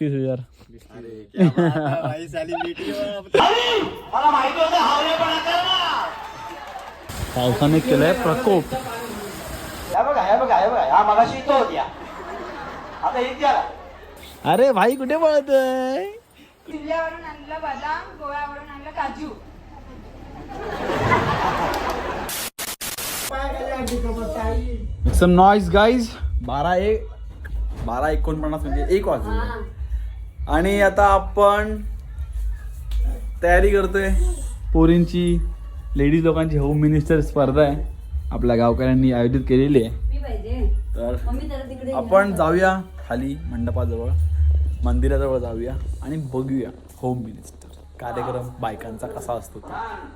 तीस हजार पावसाने केलाय प्रकोप. हा अरे भाई कुठे पळतोय? जिल्ह्यावरून आणलं बदाम गोव्यावरून आणलं काजू. सम नॉईज गाईज बारा एक बारा एकोणपन्नास म्हणजे एक वाजले. आणि आता आपण तयारी करतोय पोरींची लेडीज लोकांची होम मिनिस्टर स्पर्धा आहे. आपल्या गावकऱ्यांनी आयोजित केलेली आहे. तर आपण जाऊया खाली मंडपाजवळ. मंदिराजवळ जाऊया आणि बघूया होम मिनिस्टर. कार्यक्रम बायकांचा कसा असतो तो.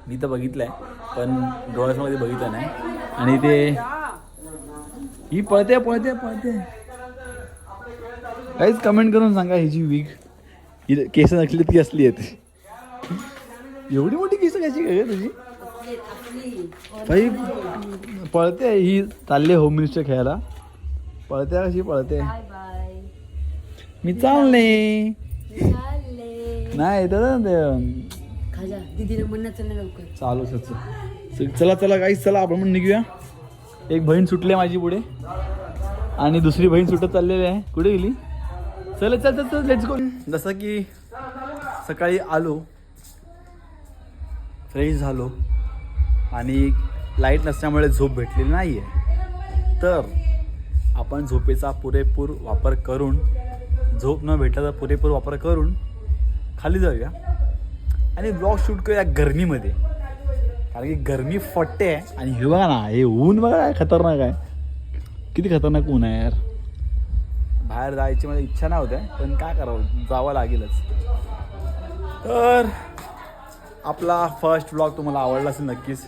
मी तर बघितलाय पण डोळ्यासमध्ये बघितलं नाही. आणि ते ही पळते पळते पळते. काहीच कमेंट करून सांगा ही जी वीक ही केस नकलीत की असली आहेत एवढी मोठी केस कशी काय तुझी? पळते ही चालली होम मिनिस्टर खेळायला. पळते कशी पळते? मी चालले. नाही ते. लवकर. चालू सच चला. चला काहीच चला आपण पण निघूया. एक बहीण सुटली माझी पुढे. आणि दुसरी बहीण सुटत चाललेली आहे. कुठे गेली? चल चल चल चल लेट्स गो जसं की सकाळी आलो फ्रेश झालो आणि लाइट नसल्यामुळे झोप भेटलेली नाही आहे तर आपण झोपेचा पुरेपूर वापर करून झोप न भेटल्याचा तर पुरेपूर वापर करून खाली जाऊया. आणि ब्लॉग शूट करूया गरमीमध्ये. कारण की गरमी फटते आहे. आणि हे बघा ना हे ऊन बघा खतरनाक आहे. किती खतरनाक ऊन आहे यार. बाहेर जायची माझी इच्छा नाही पण काय करावं? जावं लागेलच. तर आपला फर्स्ट ब्लॉग तुम्हाला आवडला असेल नक्कीच.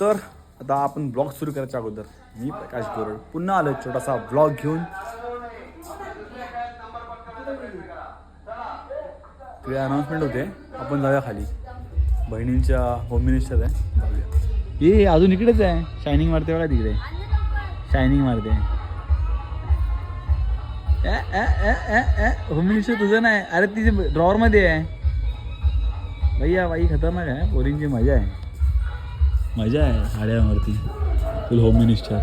तर आता आपण ब्लॉग सुरू करायच्या अगोदर. मी प्रकाश गोरड. पुन्हा आलो छोटासा ब्लॉग घेऊन. तुझे अनाउन्समेंट होते. आपण जाऊया खाली. बहिणींच्या होम मिनिस्टर आहे. जाऊया. ये अजून इकडेच आहे. शायनिंग मारते बघा तिकडे. शायनिंग मारते. होम तुझं नाही. अरे तिचे ड्रॉवरमध्ये आहे. भैया बाई खतरनाक आहे. पोरींची मजा आहे. मजा आहे आड्यावरती फुल होम मिनिस्टर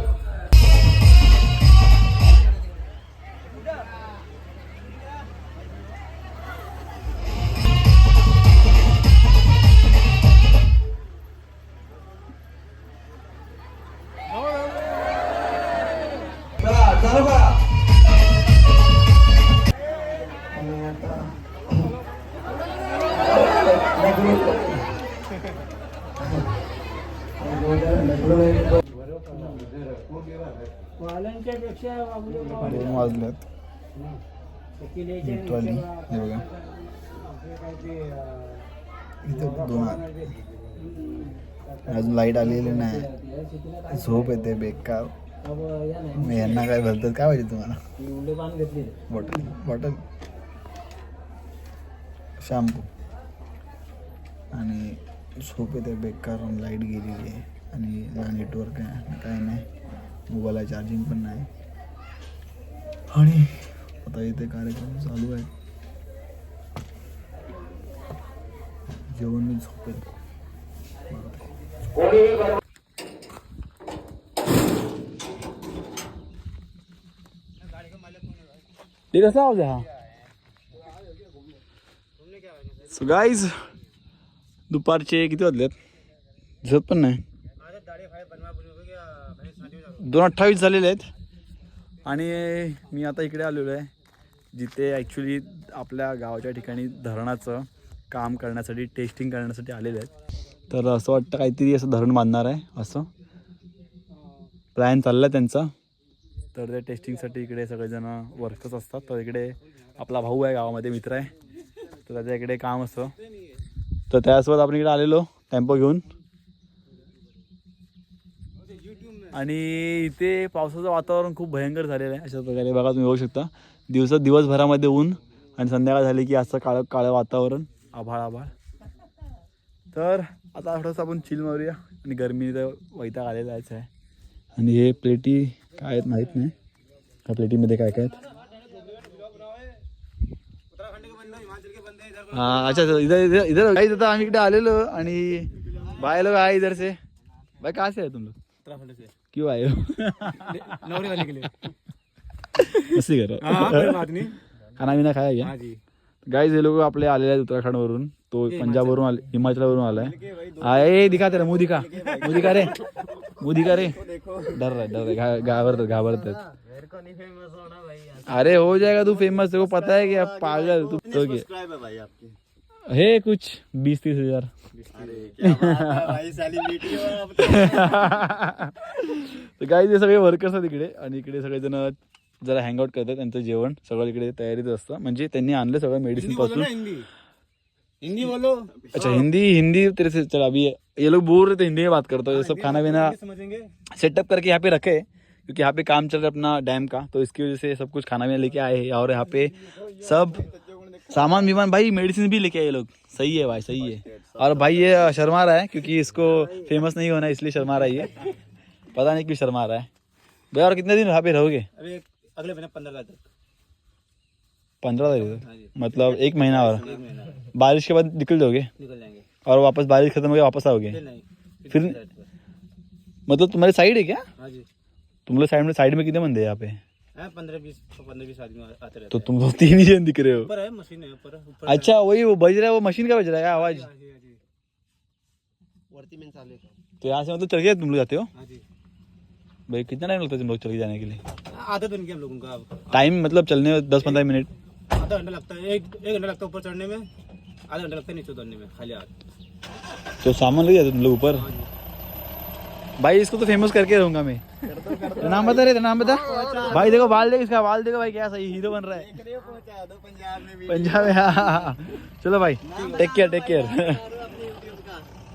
दोन वाजल्यात हे बघा. इथं दोन. अजून लाइट आलेली नाही. झोप येते बेकार. मग यांना काय भरतात काय पाहिजे तुम्हाला? बॉटल बॉटल शॅम्पू आणि झोप येते बेकार लाइट गेलेली आहे. आणि ना नेटवर्क आहे काय नाही. मोबाईलला चार्जिंग पण नाही. आणि आता इथे कार्यक्रम चालू आहे. जेवण मी झोपेल. ते कसा आवाज आहे हा? सो गाईज दुपारचे किती वाजलेत? झोप पण नाही. दोन अठ्ठावीस झालेले आहेत. आणि मी आता इकडे आलेलो आहे जिथे ॲक्च्युली आपल्या गावाच्या ठिकाणी धरणाचं काम करण्यासाठी टेस्टिंग करण्यासाठी आलेले आहेत. तर असं वाटतं काहीतरी असं धरण बांधणार आहे असं. प्लॅन चालला आहे त्यांचा. तर ते टेस्टिंगसाठी इकडे सगळेजण वर्कच असतात. तर इकडे आपला भाऊ आहे गावामध्ये मित्र आहे. तर त्याच्या इकडे काम असतं तर त्यासोबत आपण इकडे आलेलो टेम्पो घेऊन. आणि इथे पावसाचं वातावरण खूप भयंकर झालेलं आहे अशा प्रकारे बघा तुम्ही बघू शकता दिवसात दिवसभरामध्ये ऊन आणि संध्याकाळ झाली की असं काळं काळं वातावरण आभाळ आभाळ तर आता थोडंसं आपण चिल मारूया आणि गरमी तर वैताग आलेला आहे आणि हे प्लेटी काय आहेत माहीत नाही त्या प्लेटीमध्ये काय काय आहेत अच्छा इधर इधर इधर आम्ही इकडे आलेलो आणि बाय लोक आहे इधरचे बाय भाई आहे से तुम लोग क्यों आए हो नौकरी वाले के लिए मस्ती करो. हाँ खाना बिना खाया क्या? हाँ जी गाईज हे लोक आपले आलेले आहेत उत्तराखंड वरून तो पंजाब वरून आले हिमाचल वरून आलाय आहे दिखा तेरा मुंह दिखा. मुंह दिखा रे. मुंह दिखा रे. डर रहा है, डर रहा है, घा- घाबरत घाबरत अरे हो जाएगा तू फेमस तेरे को पता है कि अब पागल तू तो क्या सब्सक्राइब है भाई आपके? है कुछ बीस तीस हजार. है हो तो। तर काही ते सगळे वर्कर्स आहेत इकडे आणि इकडे सगळेजण जरा हँगआउट करतात त्यांचं जेवण. सगळं इकडे तयारीत असतं. म्हणजे त्यांनी आणलं सगळं मेडिसिन पासून. हिंदी. बोलो. अच्छा हिंदी हिंदी तेरे से चल अभी ये लोग बोल रहे थे हिंदी में बात करते हूँ ये सब खाना पीना समझेंगे। सेटअप करके यहाँ पे रखे क्योंकि यहाँ पे काम चल रहा है अपना डैम का तो इसकी वजह से सब कुछ खाना पीना लेके आए हैं और यहाँ पे सब सामान विमान भाई मेडिसिन भी लेके आए लोग। सही है भाई सही है। और भाई ये शर्मा रहा है क्योंकि इसको फ़ेमस नहीं होना है इसलिए शर्मा रहा है ये। पता नहीं क्यों शर्मा रहा है। भाई और कितने दिन यहाँ पे रहोगे? अगले महीने पंद्रह तक। पंद्रह तारीख तक? मतलब एक महीना और। बारिश के बाद निकल जाओगे? निकल जाएँगे। और वापस बारिश खत्म हो गया वापस आओगे? फिर मतलब तुम्हारी साइड है क्या? हाँ तुम लोग साइड में साइड में कितने बंदे हैं यहाँ पे? हाँ पंद्रह बीस पंद्रह बीस आदमी आते रहते तो तुम लोग तीन ही जन दिख रहे हो? ऊपर है मशीन है ऊपर ऊपर अच्छा वही वो बज रहा है वो मशीन का बज रहा है आवाज़? हाँ हाँ तो यहाँ से मतलब चल गया तुम लोग जाते हो? हाँ भाई कितना टाइम लगता है तुम लोग चल के जाने के लिए? आदत बन गया हम लोगों का। टाइम मतलब चलने में दस पंद्रह मिनट आधा घंटा लगता है एक एक घंटा लगता है ऊपर चढ़ने में आधा घंटा लगता है नीचे उतरने में खाली हाथ तो सामान ले जाते तुम लोग ऊपर? हाँ भाई इसको तो फ़ेमस करके रहूँगा मैं। नाम बता रे तेरा नाम बता। भाई देखो बाल देखो इसका बाल देखो भाई क्या सही हीरो बन रहा है। पंजाब में हाँ चलो भाई टेक केयर टेक केयर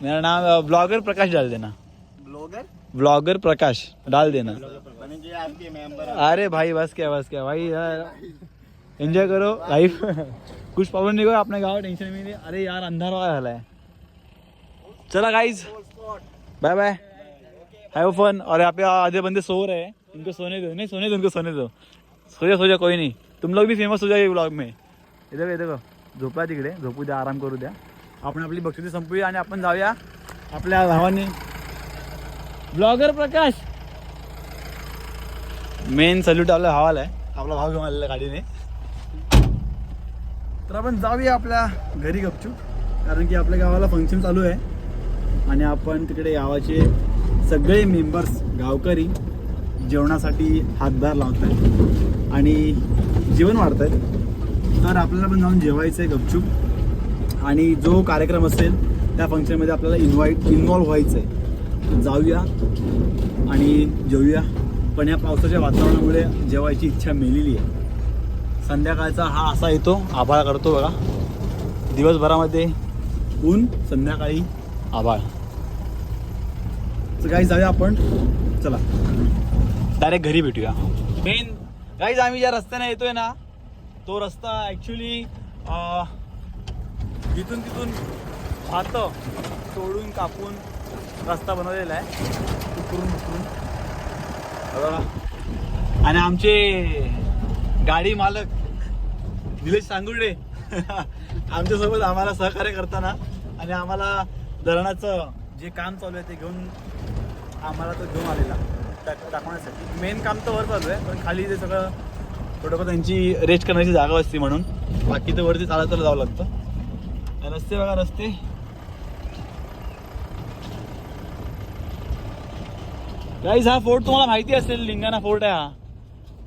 मेरा नाम ब्लॉगर प्रकाश डाल देना। ब्लॉगर ब्लॉगर प्रकाश डाल देना। अरे भाई बस क्या बस क्या। भाई यार एंजॉय करो लाइफ कुछ प्रॉब्लेम नहीं होगा अपने गाँव टेंशन में नहीं। अरे यार अंधार वाला है। चला guys bye bye have fun और यहाँ पे आधे बंदे सो रहे हैं। इनको सोने दो। नहीं सोने दो उनको सोने दो। सो जा सो जा कोई नहीं। तुम लोग भी फेमस हो जाए ब्लॉग में। इधर इधर झोपा तिकडे झोपू द्या आराम करू द्या आपण आपली बक्षिसे संपूया आणि आपण जाऊया आपल्या भावाने ब्लॉगर प्रकाश। मेन सल्यूट आपल्या भावाला आहे आपला भाव घेऊन आलेला गाडीने तर आपण जाऊया आपल्या घरी गपचूप। कारण की आपल्या गावाला फंक्शन चालू आहे. आणि आपण तिकडे गावाचे सगळे मेंबर्स गावकरी जेवणासाठी हातभार लावत आहेत आणि जेवण वाढत आहेत तर आपल्याला पण जाऊन जेवायचं आहे गपचूप. आणि जो कार्यक्रम असेल त्या फंक्शनमध्ये आपल्याला इन्व्हाइट इन्वॉल्व्ह व्हायचं आहे जाऊया आणि जेवूया. पण या पावसाच्या वातावरणामुळे जेवायची इच्छा मेलेली आहे. संध्याकाळचा हा असा येतो आभाळ करतो बघा. दिवसभरामध्ये ऊन संध्याकाळी आभाळ. तर काही जाऊया आपण. चला. डायरेक्ट घरी भेटूया. मेन गाईज आम्ही ज्या रस्त्याने येतोय ना तो रस्ता ॲक्च्युली इथून तिथून भातं तोडून कापून रस्ता बनवलेला आहे. उकरून उकरून. आणि आमचे गाडी मालक निलेश सांगुर्डे आमच्यासोबत आम्हाला सहकार्य करताना आणि आम्हाला धरणाचं जे काम चालू आहे ते घेऊन आम्हाला तो घेऊन आलेला दाखवण्यासाठी मेन काम तर वर चालू आहे पण खाली ते सगळं थोडंफार त्यांची रेस्ट करण्याची जागा असते म्हणून बाकी तर वरती चालत चालत जावं लागतं. रस्ते बघा रस्ते. गाईज हा फोर्ट तुम्हाला माहिती असेल लिंगाणा फोर्ट आहे हा.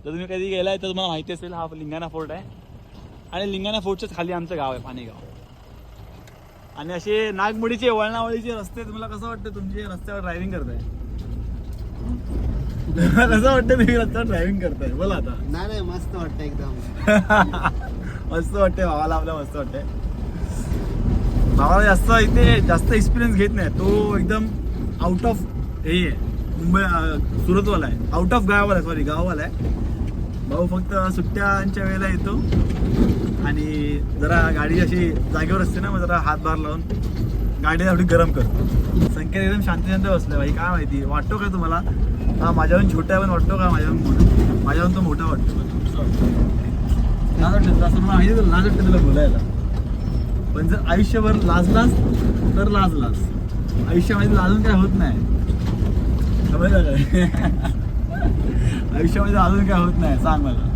जर तुम्ही कधी गेलाय तर तुम्हाला माहिती असेल हा लिंगाणा फोर्ट आहे. आणि लिंगाणा फोर्टच्याच खाली आमचं गाव आहे पाणीगाव. आणि असे नागमोडीचे वळणावळीचे रस्ते तुम्हाला कसं वाटतं तुमचे रस्त्यावर ड्रायव्हिंग करताय? कसं वाटतं तुम्ही रस्त्यावर ड्रायव्हिंग करताय? बोला आता. नाही नाही मस्त वाटतं एकदम. मस्त वाटते भावाला आपल्या मस्त वाटते भावाला जास्त इथे जास्त एक्सपिरियन्स घेत नाही. तो एकदम आउट ऑफ हे आहे. मुंबई सुरतवाला आहे. आउट ऑफ गावाला सॉरी गावाला आहे. भाऊ फक्त सुट्ट्यांच्या वेळेला येतो. आणि जरा गाडी अशी जागेवर असते ना मग जरा हातभार लावून गाडी थोडी गरम करतो संकेत एकदम शांत शांत बसलाय भाई काय माहिती वाटतो का तुम्हाला? हा माझ्याहून छोटा आहे पण वाटतो का माझ्याहून मोठा? माझ्याहून तो मोठा वाटतो. लाज वाटते असं मला माहिती तुला लाज वाटते तुला बोलायला. पण जर आयुष्यभर लाजलास तर लाजलास आयुष्यामध्ये लाजून काय होत नाही. समजलं काय आयुष्यामध्ये अजून काय होत नाही सांग मला.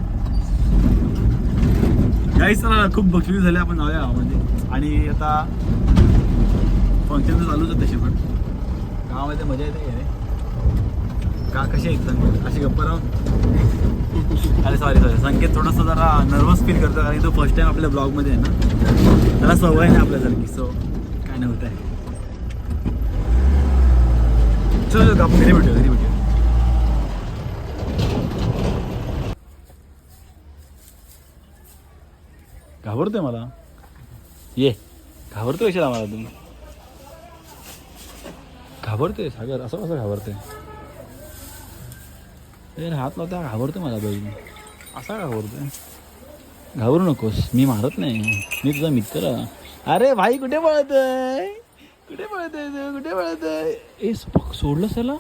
काहीच ना खूप बक्षिस झाले आपण जाऊया गावामध्ये. आणि आता फंक्शन तर चालूच आहे तसे पण. गावामध्ये मजा येते रे का कशी आहे संकेत? अशी गप्पा राहून? अरे सॉरी सॉरी संकेत थोडंसं जरा नर्वस फील करतो कारण तो फर्स्ट टाइम आपल्या ब्लॉगमध्ये आहे ना. त्याला सवय नाही आपल्यासारखी सो काय नाही होत आहे. चल घरी भेटूया घरी भेटूया. घाबरतोय मला. ये घाबरतोय कशाला मला तुम्ही? घाबरतोय सागर असं कसं घाबरतोय? हात लावता घाबरतोय मला बहीण असा घाबरतोय? घाबरू नकोस मी मारत नाही. मी तुझा मित्र. अरे भाई कुठे पळतोय? कुठे पळतोय तू? कुठे पळतोय? ए सोडलं त्याला?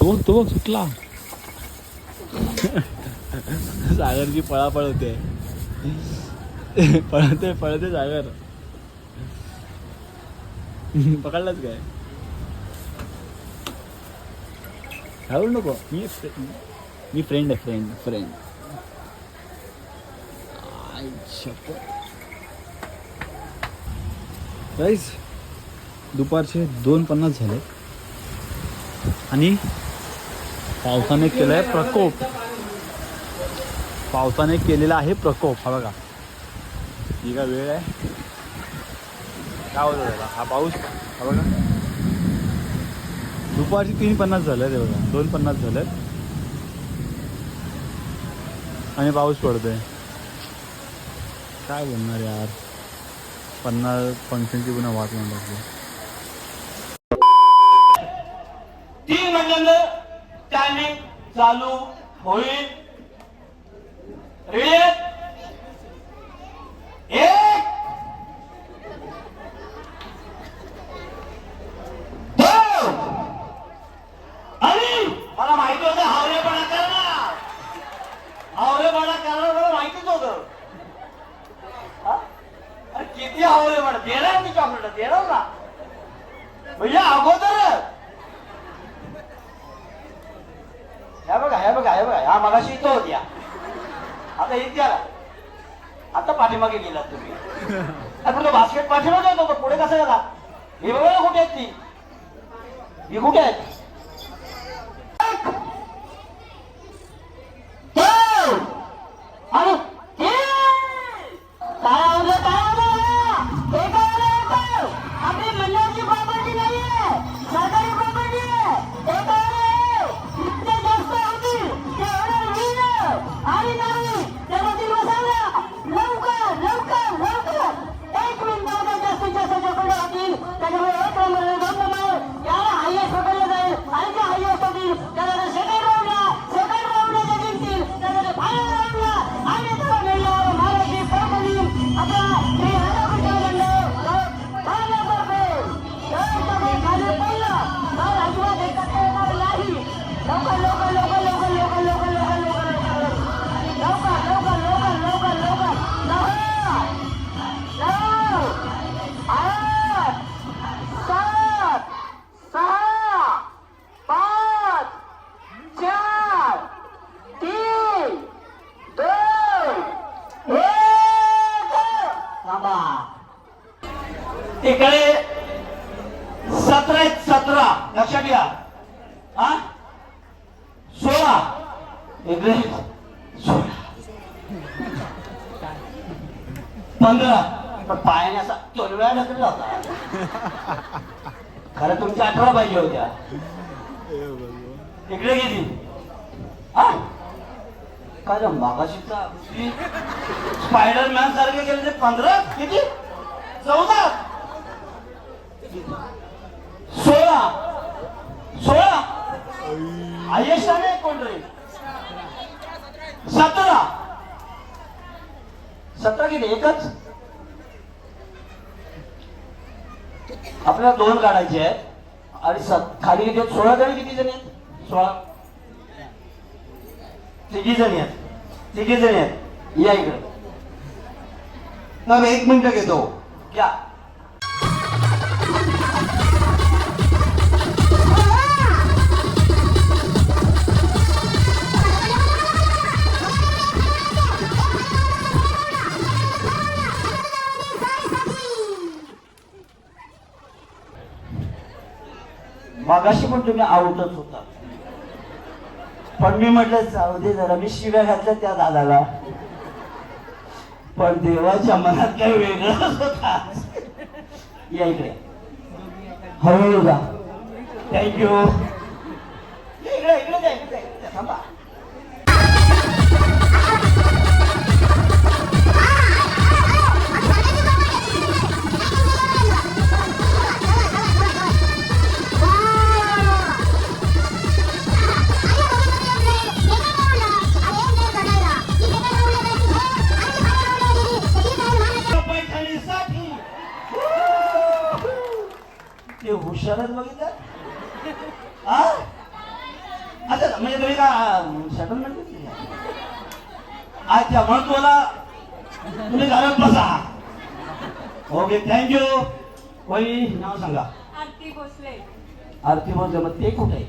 तो तो सुटला. सागरची पळा पळवते पळते पळते सागर. पकडलाच काय? घालू नको. मी मी फ्रेंड आहे फ्रेंड फ्रेंड प्राईस दुपारचे दोन पन्नास झाले. आणि पावसाने केलाय प्रकोप. पावसाने केलेला आहे प्रकोप. हा बघा. ही का वेळ आहे. काय होतं त्याला? हा पाऊस हा बघा. दुपारची तीन पन्नास झालं ते बघा. दोन पन्नास झालं आणि पाऊस पडतोय. काय बोलणार यार? पन्नास फंक्शनची पुन्हा वाट लावून टाकली तीन महिन्यानं टायमिंग चालू होईल. रेडी एक. दोन. आणि मला माहिती होतं हावरेपणा करणार. हावरेपणा करणार मला माहितीच होतं. अरे किती हावरेपणा? देणार मी चॉकलेट देणार ना? म्हणजे अगोदर ह्या बघा ह्या बघा ह्या बघा हा मगाशी इथं होत्या. आता इथे आता पाठीमागे गेलात तुम्ही. अरे बास्केट पाठीमागे होतो पुढे कसा गेला? हे बघा कुठे आहेत ती. ही कुठे आहेत? लक्षात घ्या. हा? सोळा. इकडे सोळा. पंधरा. पण पायाने असा तोलव्या ढकलला होता. खरं तुमच्या अठरा पाहिजे होत्या. इकडे गेली हा? काय मागाशीचा स्पायडर मॅन सारखे गेले ते पंधरा? किती? चौदा? सोळा. सोळा. आयेशाने कोण रे सतरा. सतरा किती? एकच? आपल्याला दोन काढायचे आहेत. आणि खाली किती सोळा जण किती जण आहेत? सोळा. तिघी जणी आहेत. तिघी जणी आहेत. या इकडे. एक मिनिट घेतो. घ्या मागाशी पण तुम्ही आउटच होता. पण मी म्हटलं जाऊ दे जरा मी शिव्या घातल्या त्या दादाला. पण देवाच्या मनात काही वेगळाच होता. या इकडे. हळूहळू जा. थँक्यू इकडे इकडे थांबा. आरती भोसले. मग ते कुठे? आहे?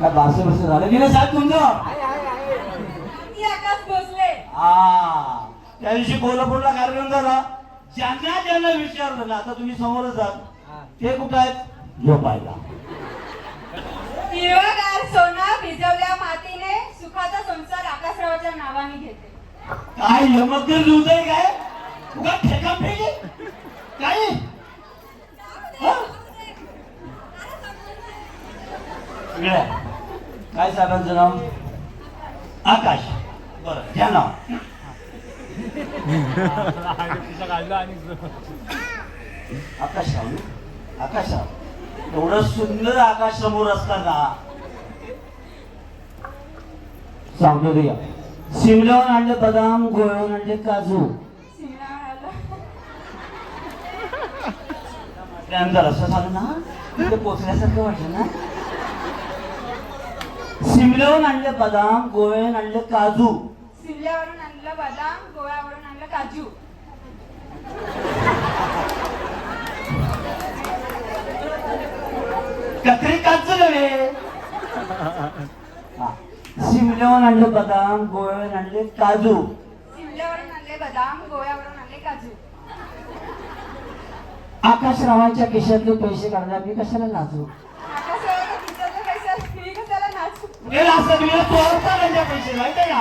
काय बारसे बरसे झालं? की नाही साहेब तुमचं? आरती आकाश भोसले. हा. त्या दिवशी कोल्हापूरला कार्यक्रम झाला. ज्यांना ज्यांना विचारलं ना आता तुम्ही समोरच जात ते कुठं आहेत? झोपायला हिरवागार सोना भिजवल्या मातीने सुखाचा संसार आकाशरावाच्या नावाने घेते. काय यमकर लिहतोय काय? ठेका फेकी. आहे. काय साहेबांचं नाव? आकाश. बर घ्या नाव आकाश आकाश एवढं सुंदर आकाश समोर असताना सांगतो तुया शिमल्यावर आणले बदाम गोळ्यावर आणले काजू. असं झालं ना ते पोचल्यासारखं वाटलं ना. शिमल्यावर आणले बदाम गोळ्यावर आणले काजू. शिमल्यावरून आणलं बदाम गोव्यावरून आणलं काजू. ककरी काजू नव्हे. हा. शिमल्यावर आणले बदाम गोळ्यावर आणले काजू. शिमल्यावरून आणले बदाम गोव्यावरून आणले काजू. आकाशरावांच्या खिशातले पैसे काढला मी कशाला लाजू आकाशरावाच्या खिशातले पैसे मी कशाला नाचू? असं पैसे माहिती का?